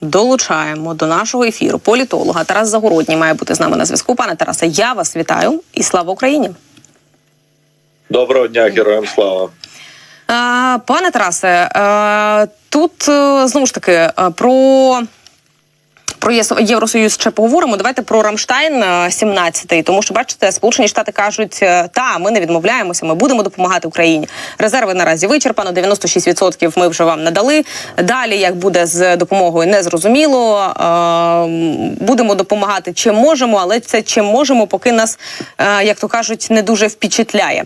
долучаємо до нашого ефіру політолога Тарас Загородній має бути з нами на зв'язку. Пане Тарасе, я вас вітаю і слава Україні. Доброго дня, героям слава. Пане Тарасе, е, тут е, знову ж таки е, про. Про Євросоюз ще поговоримо. Давайте про Рамштайн е, 17-й, тому що бачите, Сполучені Штати кажуть, е, та ми не відмовляємося, ми будемо допомагати Україні. Резерви наразі вичерпано, 96% ми вже вам надали. Далі як буде з допомогою, не зрозуміло. Е, Будемо допомагати чим можемо, але це чим можемо, поки нас, е, як то кажуть, не дуже впечатляє.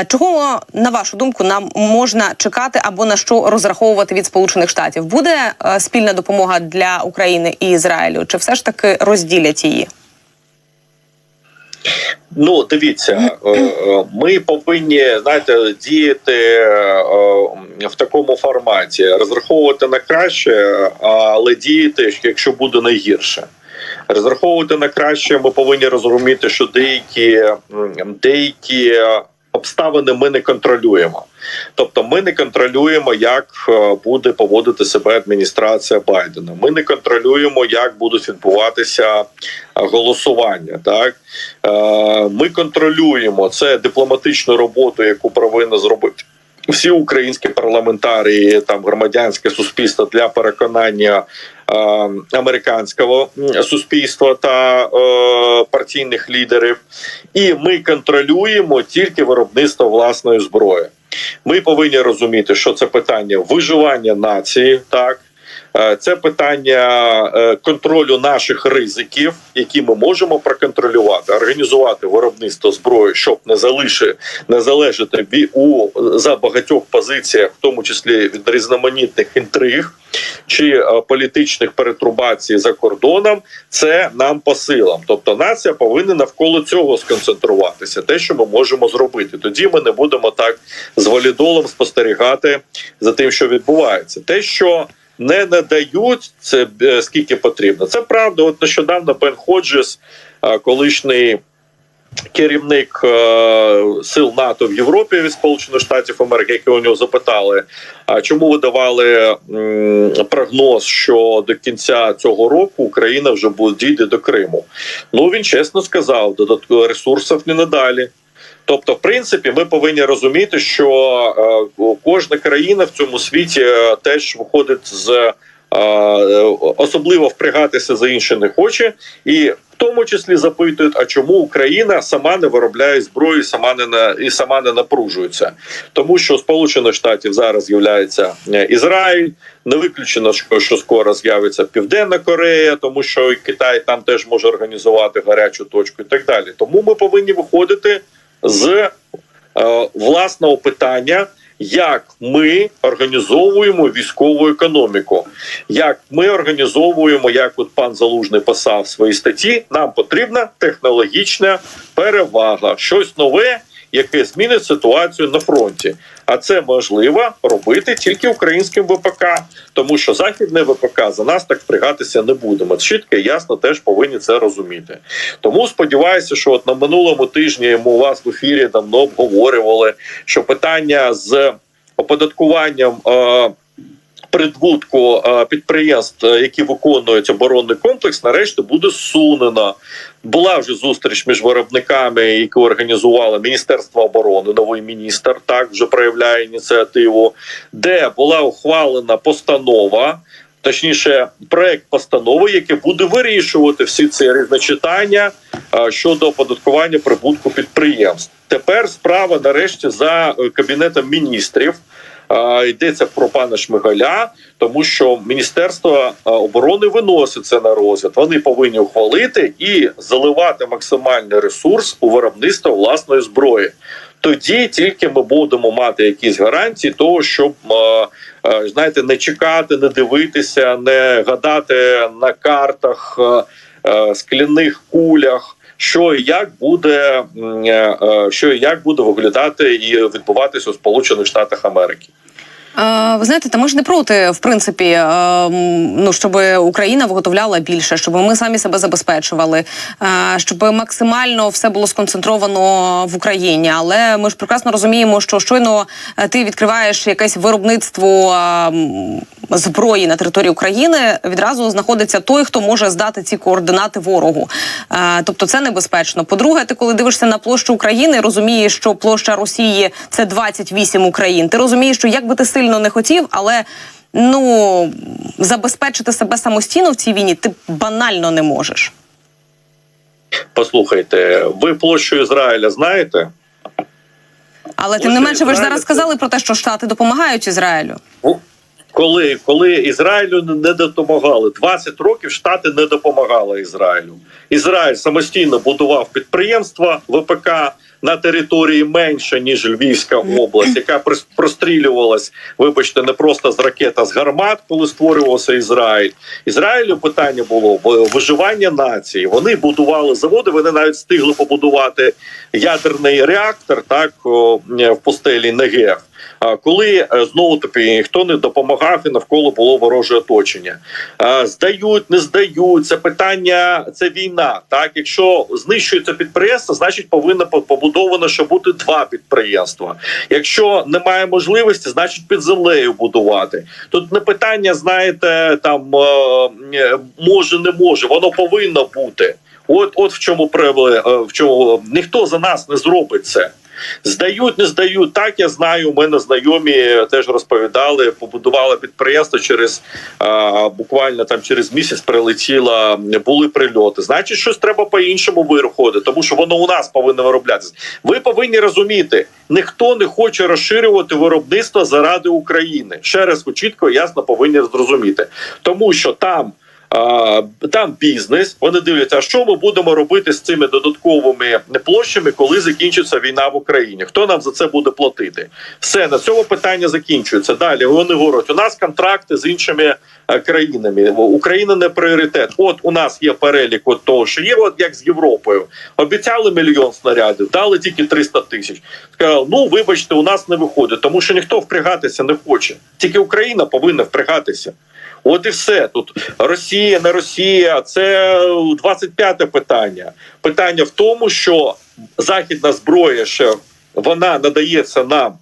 Е, Чого на вашу думку нам можна чекати або на що розраховувати від Сполучених Штатів? Буде е, спільна допомога для України і Ізраїлю, чи все ж таки розділять її? Ну, дивіться, е, е, ми повинні знаєте, діяти е, в такому форматі, розраховувати на краще, але діяти, якщо буде найгірше. Розраховувати на краще, ми повинні розуміти, що деякі, деякі обставини ми не контролюємо. Тобто, ми не контролюємо, як е, буде поводити себе адміністрація Байдена. Ми не контролюємо, як будуть відбуватися е, голосування. Так Е, ми контролюємо це дипломатичну роботу, яку повинна зробити. Всі українські парламентарії, там громадянське суспільство для переконання е, американського суспільства та е, партійних лідерів, і ми контролюємо тільки виробництво власної зброї. Ми повинні розуміти, що це питання виживання нації, так це питання е, контролю наших ризиків, які ми можемо проконтролювати, організувати виробництво зброї, щоб не залиши не залежати у за багатьох позиціях, в тому числі від різноманітних інтриг чи е, політичних перетрубацій за кордоном. Це нам по силам. Тобто нація повинна навколо цього сконцентруватися. Те, що ми можемо зробити, тоді ми не будемо так з валідолом спостерігати за тим, що відбувається. Те, що не надають це е, скільки потрібно. Це правда. От нещодавно Бен Ходжес, е, колишній керівник е, сил НАТО в Європі від Сполучених Штатів Америки, які у нього запитали, а чому ви давали прогноз, що до кінця цього року Україна вже буде дійде до Криму? Ну він чесно сказав, додаткових ресурсів не надалі. Тобто, в принципі, ми повинні розуміти, що е, кожна країна в цьому світі е, теж виходить з е, особливо впрягатися за інше не хоче, і в тому числі запитують, а чому Україна сама не виробляє зброю, сама не на і сама не напружується, тому що Сполучених Штатів зараз з'являється Ізраїль. Не виключено, що скоро з'явиться Південна Корея, тому що Китай там теж може організувати гарячу точку, і так далі. Тому ми повинні виходити з е, власного питання, як ми організовуємо військову економіку, як ми організовуємо, як от пан Залужний писав в своїй статті, нам потрібна технологічна перевага, щось нове. Яке змінить ситуацію на фронті, а це можливо робити тільки українським ВПК, тому що західне ВПК за нас так впрягатися не будемо. Чітко і ясно теж повинні це розуміти. Тому сподіваюся, що от на минулому тижні ми у вас в ефірі давно обговорювали, що питання з оподаткуванням. Е, Придбутку е, підприємств, е, які виконують оборонний комплекс, нарешті буде зсунено. Була вже зустріч між виробниками, яку організувало Міністерство оборони, новий міністр так вже проявляє ініціативу, де була ухвалена постанова. Точніше, проект постанови, який буде вирішувати всі ці різночитання е, щодо оподаткування прибутку підприємств. Тепер справа нарешті за кабінетом міністрів. Йдеться про пана Шмигаля, тому що Міністерство оборони виносить це на розгляд. Вони повинні ухвалити і заливати максимальний ресурс у виробництво власної зброї. Тоді тільки ми будемо мати якісь гарантії того, щоб знаєте, не чекати, не дивитися, не гадати на картах, скляних кулях. Що і як буде що і як буде виглядати і відбуватися у Сполучених Штатах Америки? Е, Ви знаєте, та ми ж не проти, в принципі, е, ну щоб Україна виготовляла більше, щоб ми самі себе забезпечували, е, щоб максимально все було сконцентровано в Україні. Але ми ж прекрасно розуміємо, що щойно ти відкриваєш якесь виробництво. зброї на території України, відразу знаходиться той, хто може здати ці координати ворогу. Тобто це небезпечно. По-друге, ти коли дивишся на площу України, розумієш, що площа Росії це 28 Україн. Ти розумієш, що як би ти сильно не хотів, але ну забезпечити себе самостійно в цій війні ти банально не можеш. Послухайте, ви площу Ізраїля знаєте? Але тим не менше, ви ж зараз сказали про те, що Штати допомагають Ізраїлю. Коли, коли Ізраїлю не допомагали, 20 років Штати не допомагали Ізраїлю. Ізраїль самостійно будував підприємства ВПК на території менше ніж Львівська область, яка прос- прострілювалась, вибачте, не просто з ракет, а з гармат, коли створювався Ізраїль. Ізраїлю питання було виживання нації. Вони будували заводи. Вони навіть встигли побудувати ядерний реактор, так в пустелі Негев. Коли е, знову таки ніхто не допомагав і навколо було вороже оточення, здають, не здають це питання, це війна. Так, якщо знищується підприємство, значить повинно по- побудовано, що бути два підприємства. Якщо немає можливості, значить під землею будувати. Тут не питання, знаєте, там е, е, може, не може, воно повинно бути. От, от в чому превели, е, в чому ніхто за нас не зробить це. Здають, не здають. Так я знаю. У мене знайомі теж розповідали, побудували підприємство через а, буквально там через місяць прилетіла, були прильоти. Значить, щось треба по-іншому виходити, тому що воно у нас повинно вироблятися. Ви повинні розуміти, ніхто не хоче розширювати виробництво заради України. Ще раз чітко ясно повинні зрозуміти, тому що там. Там бізнес. Вони дивляться, що ми будемо робити з цими додатковими площами, коли закінчиться війна в Україні? Хто нам за це буде платити? Все на цьому питання закінчується. Далі вони говорять: у нас контракти з іншими е, країнами. Україна не пріоритет. От у нас є перелік от того, що є, от як з Європою. Обіцяли мільйон снарядів, дали тільки 300 тисяч. Сказали, ну вибачте, у нас не виходить, тому що ніхто впрягатися не хоче. Тільки Україна повинна впрягатися. От і все тут Росія, не Росія. Це 25-те питання. Питання в тому, що західна зброя ще вона надається нам.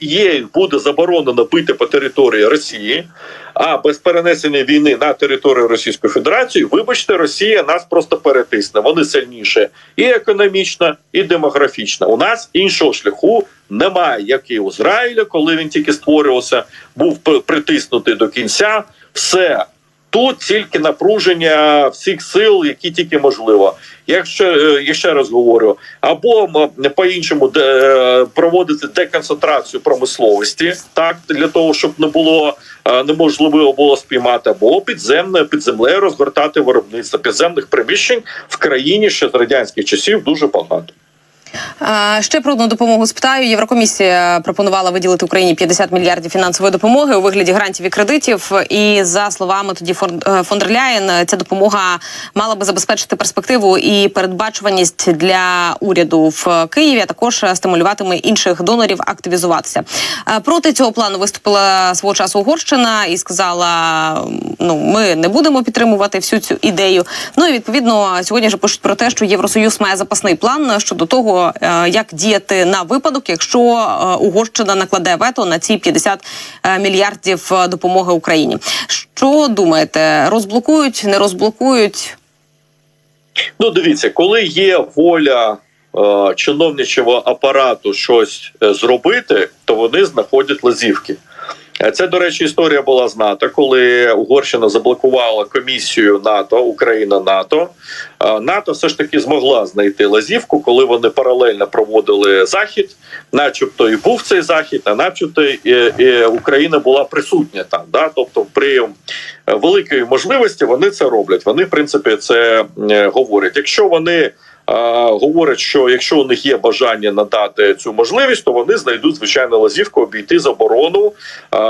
Є буде заборонено бити по території Росії, а без перенесення війни на територію Російської Федерації, вибачте, Росія нас просто перетисне. Вони сильніше і економічно, і демографічно. У нас іншого шляху немає, як і у Ізраїля, коли він тільки створювався, був притиснутий до кінця. Все тут тільки напруження всіх сил, які тільки можливо. Якщо е, я ще раз говорю, або м, по-іншому де, е, проводити деконцентрацію промисловості, так для того, щоб не було е, неможливо було спіймати, або підземне під землею розгортати виробництво підземних приміщень в країні ще з радянських часів дуже багато. Ще про одну допомогу спитаю. Єврокомісія пропонувала виділити Україні 50 мільярдів фінансової допомоги у вигляді грантів і кредитів. І за словами тоді Фон- е, ця допомога мала би забезпечити перспективу і передбачуваність для уряду в Києві. а Також стимулюватиме інших донорів активізуватися. Е, Проти цього плану виступила свого часу Угорщина і сказала: ну ми не будемо підтримувати всю цю ідею. Ну і відповідно сьогодні вже пишуть про те, що Євросоюз має запасний план щодо того, е, як діяти на випадок, якщо е, Угорщина накладе вето на ці 50 е, мільярдів допомоги Україні. Що думаєте, розблокують, не розблокують? Ну, дивіться, коли є воля е, чиновничого апарату щось зробити, то вони знаходять лазівки. Е, Це, до речі, історія була з НАТО, коли Угорщина заблокувала комісію НАТО, Україна НАТО. Е, НАТО все ж таки змогла знайти лазівку, коли вони паралельно проводили захід, начебто і був цей захід, а начебто і, і Україна була присутня там. Да? Тобто, при великій можливості вони це роблять. Вони, в принципі, це е, говорять. Якщо вони говорять, що якщо у них є бажання надати цю можливість, то вони знайдуть звичайно лазівку обійти заборону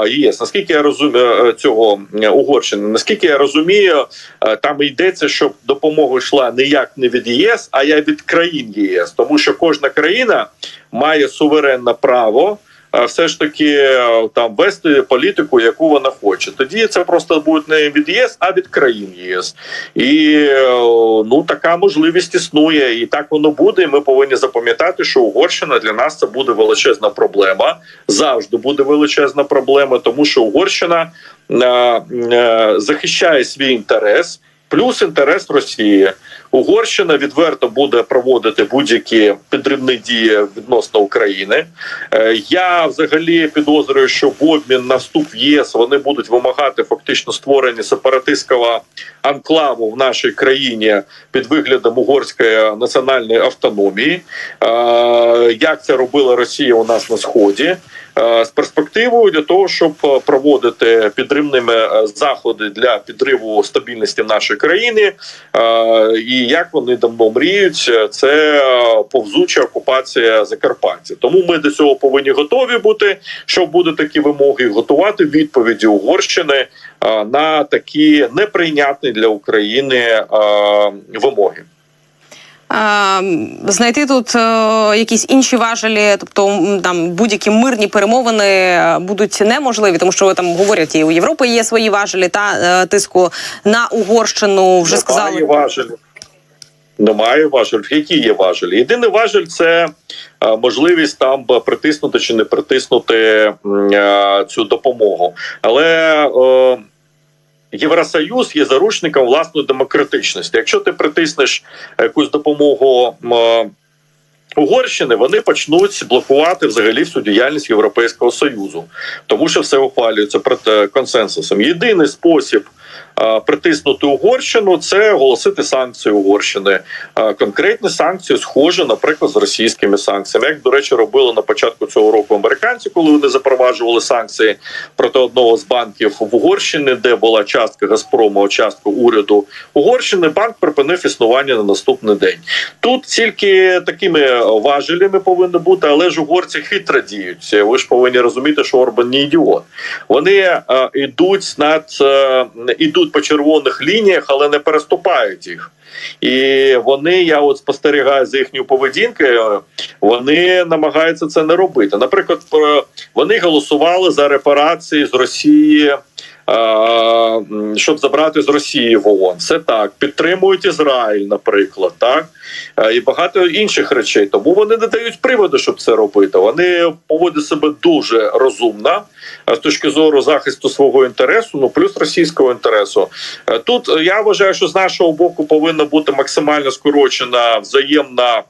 ЄС. Наскільки я розумію цього е, Угорщини, наскільки я розумію, е, там йдеться, щоб допомога йшла не як не від ЄС, а я від країн ЄС, тому що кожна країна має суверенне право. Все ж таки е, там вести політику, яку вона хоче. Тоді це просто буде не від ЄС, а від країн ЄС. І е, ну така можливість існує, і так воно буде. І ми повинні запам'ятати, що Угорщина для нас це буде величезна проблема. Завжди буде величезна проблема, тому що Угорщина е, захищає свій інтерес. Плюс інтерес Росії. Угорщина відверто буде проводити будь-які підривні дії відносно України. Е, Я взагалі підозрюю, що в обмін на вступ в ЄС вони будуть вимагати фактично створення сепаратистського анклаву в нашій країні під виглядом угорської національної автономії. Е, Як це робила Росія у нас на сході? Е, З перспективою для того, щоб е, проводити підривними е, заходи для підриву стабільності нашої країни, і як вони давно мріють, це повзуча окупація Закарпаття. Тому ми до цього повинні готові бути. Що будуть такі вимоги, готувати відповіді Угорщини на такі неприйнятні для України вимоги. Знайти тут е, якісь інші важелі, тобто там будь-які мирні перемовини е, будуть неможливі, тому що там говорять, і у Європи є свої важелі та е, тиску на Угорщину. Вже Немає сказали. важелів. Немає важелів. Які є важелі? Єдиний важель це можливість там притиснути чи не притиснути цю допомогу. Але Євросоюз є заручником власної демократичності. Якщо ти притиснеш якусь допомогу. е, Угорщини вони почнуть блокувати взагалі всю діяльність Європейського союзу, тому що все ухвалюється проти консенсусом. Єдиний спосіб е, притиснути Угорщину це оголосити санкції Угорщини. Е, конкретні санкції схожі, наприклад, з російськими санкціями. Як до речі, робили на початку цього року американці, коли вони запроваджували санкції проти одного з банків в Угорщині, де була частка Газпрому, а частка уряду Угорщини. Банк припинив існування на наступний день. Тут тільки такими важелями повинні бути, але ж угорці хитро діють. Ви ж повинні розуміти, що Орбан не ідіот. Вони е, йдуть над е, ідуть по червоних лініях, але не переступають їх. І вони, я от спостерігаю за їхньою поведінкою, вони намагаються це не робити. Наприклад, вони голосували за репарації з Росії. Щоб забрати з Росії в ООН. Це так підтримують Ізраїль, наприклад, так і багато інших речей. Тому вони не дають приводу, щоб це робити. Вони поводять себе дуже розумно з точки зору захисту свого інтересу, ну плюс російського інтересу. Тут я вважаю, що з нашого боку повинна бути максимально скорочена взаємна.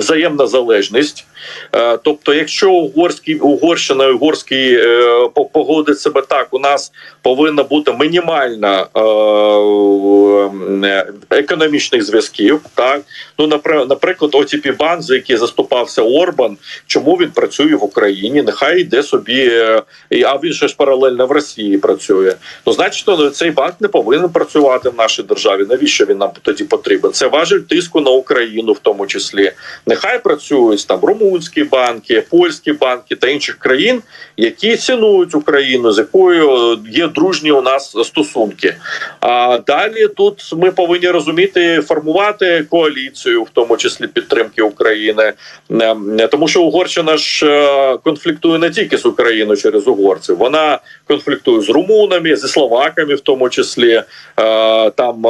Взаємна залежність, Е, тобто, якщо угорський угорщина і угорський е, погодить себе так, у нас повинна бути мінімальна е, економічних зв'язків. Так ну напри- наприклад, OTP банк, за який заступався Орбан, чому він працює в Україні? Нехай йде собі, а він ще ж паралельно в Росії працює. Ну, значить, ну, цей банк не повинен працювати в нашій державі. Навіщо він нам тоді потрібен? Це важель тиску на Україну, в тому числі. Нехай працюють там румунські банки, польські банки та інших країн, які цінують Україну, з якою е, є дружні у нас стосунки. А далі тут ми повинні розуміти формувати коаліцію, в тому числі підтримки України, Е, тому що Угорщина ж е, конфліктує не тільки з Україною через угорців, вона конфліктує з румунами, зі словаками, в тому числі е, там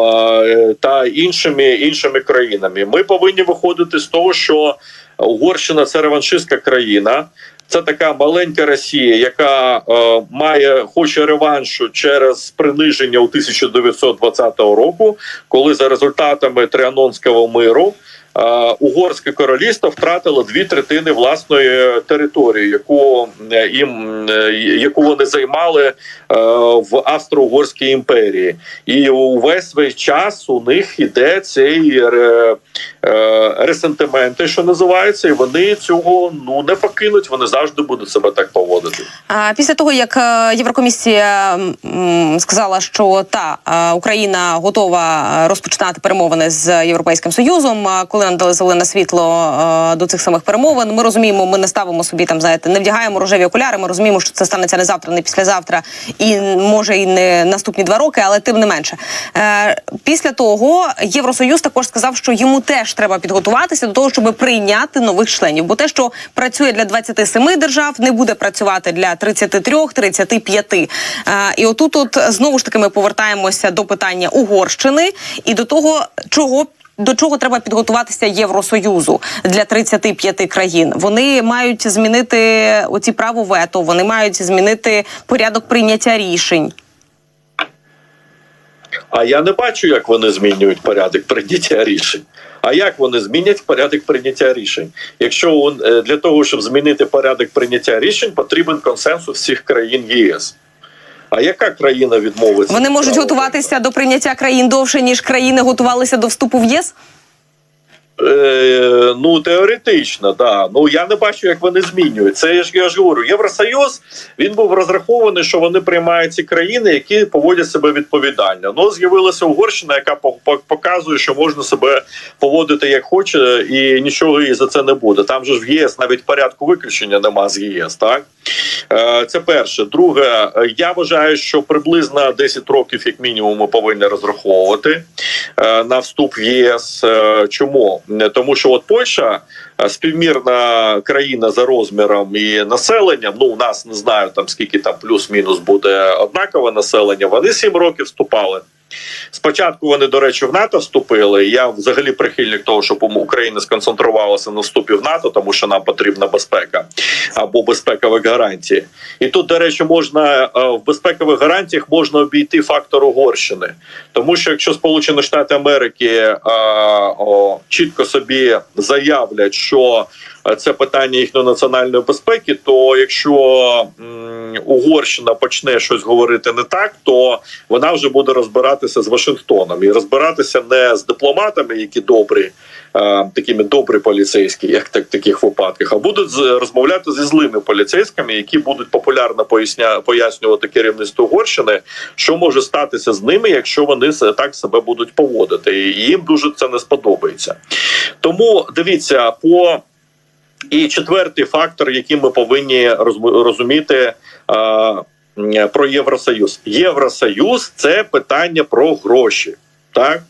та іншими іншими країнами. Ми повинні виходити з того, що Угорщина це реваншистська країна. Це така маленька Росія, яка е, має хоче реваншу через приниження у 1920 року, коли за результатами Тріанонського миру угорське королівство втратило дві третини власної території, яку е, їм е, яку вони займали е, в Австро-Угорській імперії, і увесь весь час у них іде цей е, е, ресентименти, що називається, і вони цього ну не покинуть. Вони завжди будуть себе так поводити. А після того, як е, Єврокомісія сказала, що та е, Україна готова е, розпочинати перемовини з Європейським Союзом, е, коли ви нам дали зелене світло е, до цих самих перемовин. Ми розуміємо, ми не ставимо собі там, знаєте, не вдягаємо рожеві окуляри. Ми розуміємо, що це станеться не завтра, не післязавтра, і може і не наступні два роки, але тим не менше. Е, після того Євросоюз також сказав, що йому теж треба підготуватися до того, щоб прийняти нових членів. Бо те, що працює для 27 держав, не буде працювати для 33-35. Е, і отут, от знову ж таки, ми повертаємося до питання Угорщини і до того, чого. До чого треба підготуватися Євросоюзу для 35 країн? Вони мають змінити оці право вето, вони мають змінити порядок прийняття рішень. А я не бачу, як вони змінюють порядок прийняття рішень. А як вони змінять порядок прийняття рішень? Якщо е, для того, щоб змінити порядок прийняття рішень, потрібен консенсус всіх країн єС. А яка країна відмовиться? Вони можуть готуватися до прийняття країн довше ніж країни готувалися до вступу в ЄС. Е, ну теоретично, да. Ну я не бачу, як вони змінюють. Це я ж я ж говорю. Євросоюз він був розрахований, що вони приймають ці країни, які поводять себе відповідально. Ну з'явилася Угорщина, яка по- по- показує, що можна себе поводити як хоче, і нічого їй за це не буде. Там же ж в ЄС навіть порядку виключення нема з ЄС. Так Е, це перше. Друге, я вважаю, що приблизно 10 років, як мінімум, ми повинні розраховувати е, на вступ в ЄС. Чому? Тому що от Польща співмірна країна за розміром і населенням. Ну у нас не знаю там скільки там плюс-мінус буде однакове населення. Вони 7 років вступали. Спочатку вони, до речі, в НАТО вступили. Я взагалі прихильник того, щоб Україна сконцентрувалася на вступі в НАТО, тому що нам потрібна безпека або безпекові гарантії. І тут, до речі, можна е, в безпекових гарантіях можна обійти фактор Угорщини, тому що якщо Сполучені Штати Америки е, чітко собі заявлять, що е, це питання їхньої національної безпеки, то якщо Угорщина почне щось говорити не так, то вона вже буде розбиратися з Вашингтоном і розбиратися не з дипломатами, які добрі, е, такими добрі поліцейські, як так таких випадках, а будуть з- розмовляти зі злими поліцейськими, які будуть популярно поясня, пояснювати керівництву Угорщини, що може статися з ними, якщо вони так себе будуть поводити, і їм дуже це не сподобається. Тому дивіться по. І четвертий фактор, який ми повинні розуміти про Євросоюз. Євросоюз це питання про гроші. Так?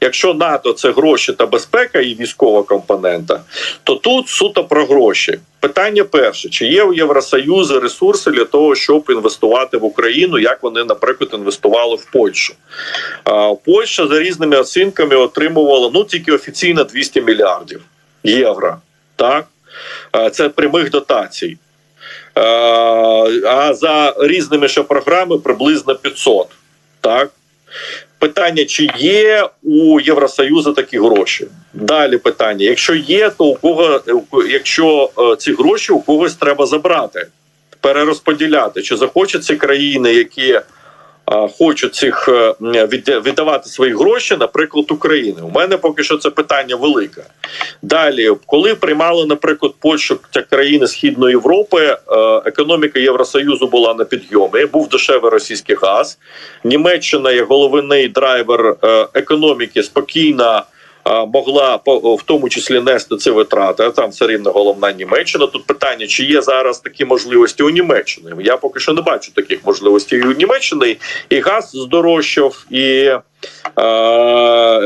Якщо НАТО це гроші та безпека і військова компонента, то тут суто про гроші. Питання перше: чи є у Євросоюзу ресурси для того, щоб інвестувати в Україну, як вони, наприклад, інвестували в Польщу? Польща за різними оцінками отримувала ну тільки офіційно 200 мільярдів євро. Так це прямих дотацій. А за різними ще програми приблизно 500. Так питання: чи є у Євросоюзу такі гроші? Далі питання: якщо є, то у кого якщо е, ці гроші у когось треба забрати, перерозподіляти, чи захочуть ці країни, які хочуть цих е, віддавати свої гроші, наприклад, України. У мене поки що це питання велике. Далі, коли приймали, наприклад, Польщу та країни Східної Європи, е, економіка Євросоюзу була на підйомі. Був дешевий російський газ. Німеччина, є головний драйвер е, економіки, спокійно. Могла в тому числі нести ці витрати, там все рівно головна Німеччина. Тут питання, чи є зараз такі можливості у Німеччини? Я поки що не бачу таких можливостей у Німеччини. І газ здорожчав, і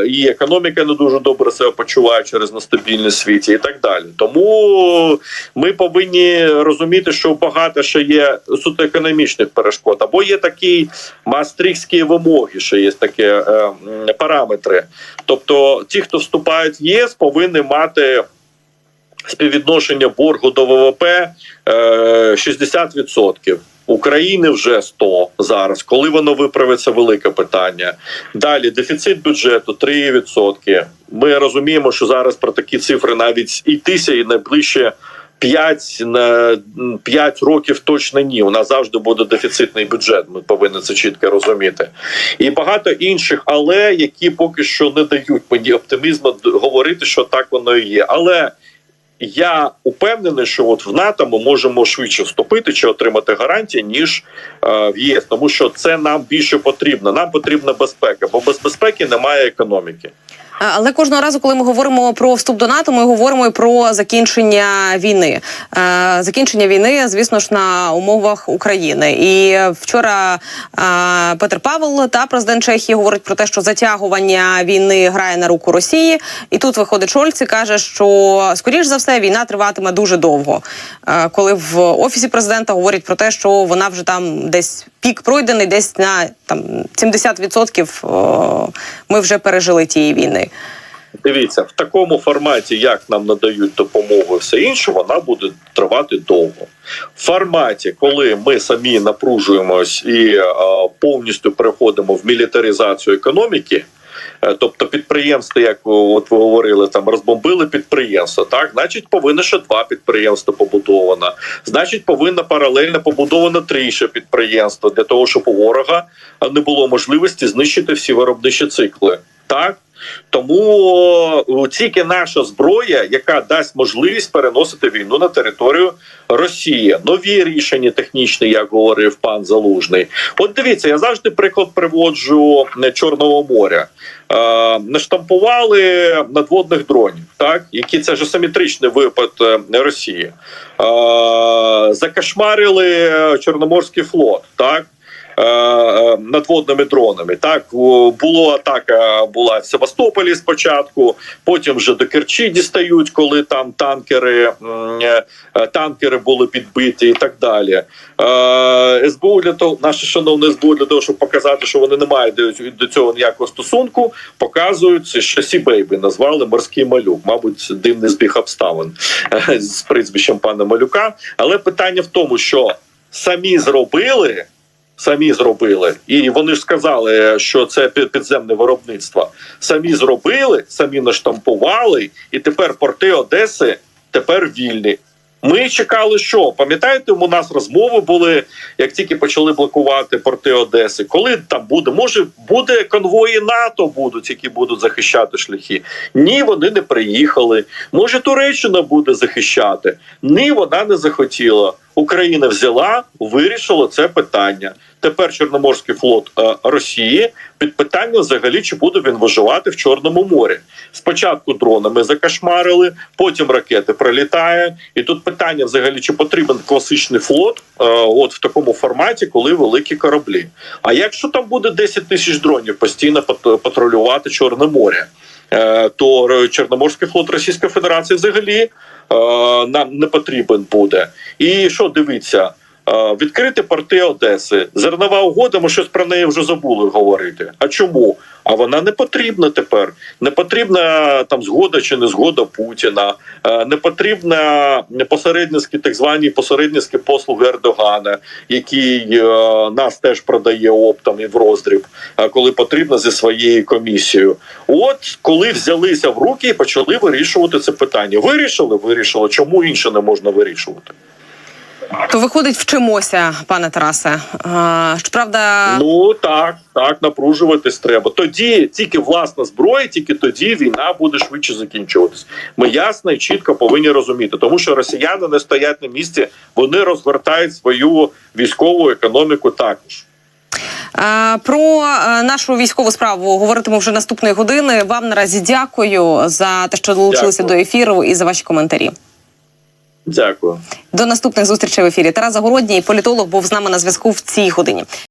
і економіка не дуже добре себе почуває через нестабільність світі і так далі. Тому ми повинні розуміти, що багато ще є суто економічних перешкод, або є такі мастрихські вимоги, що є такі е, параметри. Тобто, ті, хто вступають в ЄС, повинні мати. Співвідношення боргу до ВВП е, 60%. України вже 100 зараз. Коли воно виправиться, велике питання. Далі дефіцит бюджету 3%. Ми розуміємо, що зараз про такі цифри навіть йтися і найближче 5, на 5 років точно ні. У нас завжди буде дефіцитний бюджет. Ми повинні це чітко розуміти. І багато інших, але які поки що не дають мені оптимізму говорити, що так воно і є. Але я упевнений, що от в НАТО ми можемо швидше вступити чи отримати гарантії, ніж е, в ЄС, тому що це нам більше потрібно. Нам потрібна безпека, бо без безпеки немає економіки. Але кожного разу, коли ми говоримо про вступ до НАТО, ми говоримо і про закінчення війни. Е, Закінчення війни, звісно ж, на умовах України. І вчора е, Петр Павел та президент Чехії говорить про те, що затягування війни грає на руку Росії. І тут виходить Шольц і каже, що скоріш за все війна триватиме дуже довго. Е, Коли в офісі президента говорять про те, що вона вже там десь пік пройдений, десь на там 70% о, ми вже пережили тієї війни. Дивіться, в такому форматі, як нам надають допомогу, все інше, вона буде тривати довго. В форматі, коли ми самі напружуємось і е, повністю переходимо в мілітаризацію економіки. Е, Тобто підприємства, як от ви говорили, там розбомбили підприємство. Так, значить, повинно ще два підприємства побудовано. Значить, повинно паралельно побудовано три ще підприємства для того, щоб у ворога не було можливості знищити всі виробничі цикли. Так тому тільки наша зброя, яка дасть можливість переносити війну на територію Росії, нові рішення технічні, як говорив пан Залужний. От дивіться, я завжди приклад приводжу е, Чорного моря. Е, наштампували надводних дронів, так які це ж асиметричний випад е, Росії. Е, закашмарили Чорноморський флот, так. Е, е, Надводними дронами так було атака була в Севастополі спочатку, потім вже до Керчі дістають, коли там танкери е, танкери були підбиті і так далі. СБУ для того, наше шановне СБУ для того, щоб показати, що вони не мають до, цього ніякого стосунку, показують це Шасі Бейбі, назвали морський малюк. Мабуть, дивний збіг обставин з прізвищем пана Малюка. Але питання в тому, що самі зробили. Самі зробили, і вони ж сказали, що це підземне виробництво. Самі зробили, самі наштампували, і тепер порти Одеси тепер вільні. Ми чекали, що пам'ятаєте, у нас розмови були, як тільки почали блокувати порти Одеси. Коли там буде, може буде конвої НАТО будуть, які будуть захищати шляхи. Ні, вони не приїхали. Може, Туреччина буде захищати. Ні, вона не захотіла. Україна взяла, вирішила це питання. Тепер Чорноморський флот е, Росії під питання взагалі, чи буде він виживати в Чорному морі. Спочатку дронами закашмарили, потім ракети прилітають. І тут питання взагалі, чи потрібен класичний флот, е, от в такому форматі, коли великі кораблі. А якщо там буде 10 тисяч дронів постійно пат- патрулювати Чорне море? е, То Чорноморський флот Російської Федерації взагалі нам не потрібен буде. І що дивіться, е, відкрити порти Одеси, зернова угода, ми щось про неї вже забули говорити. А чому? А вона не потрібна тепер. Не потрібна там згода чи не згода Путіна, е, не потрібна посередницькі, так звані посередницькі послуги Ердогана, який е, нас теж продає оптом і в роздріб, е, коли потрібно зі своєю комісією. От коли взялися в руки і почали вирішувати це питання. Вирішили, вирішили. Чому інше не можна вирішувати? То виходить, вчимося, пане Тарасе. А, Щоправда, Ну так, так, напружуватись треба. Тоді тільки власна зброя, тільки тоді війна буде швидше закінчуватись. Ми ясно і чітко повинні розуміти, тому що росіяни не стоять на місці, вони розгортають свою військову економіку також. про нашу військову справу говоритиму вже наступної години. Вам наразі дякую за те, що долучилися Дякую. до ефіру і за ваші коментарі. Дякую. До наступних зустрічей в ефірі. Тарас Загородній, політолог, був з нами на зв'язку в цій годині.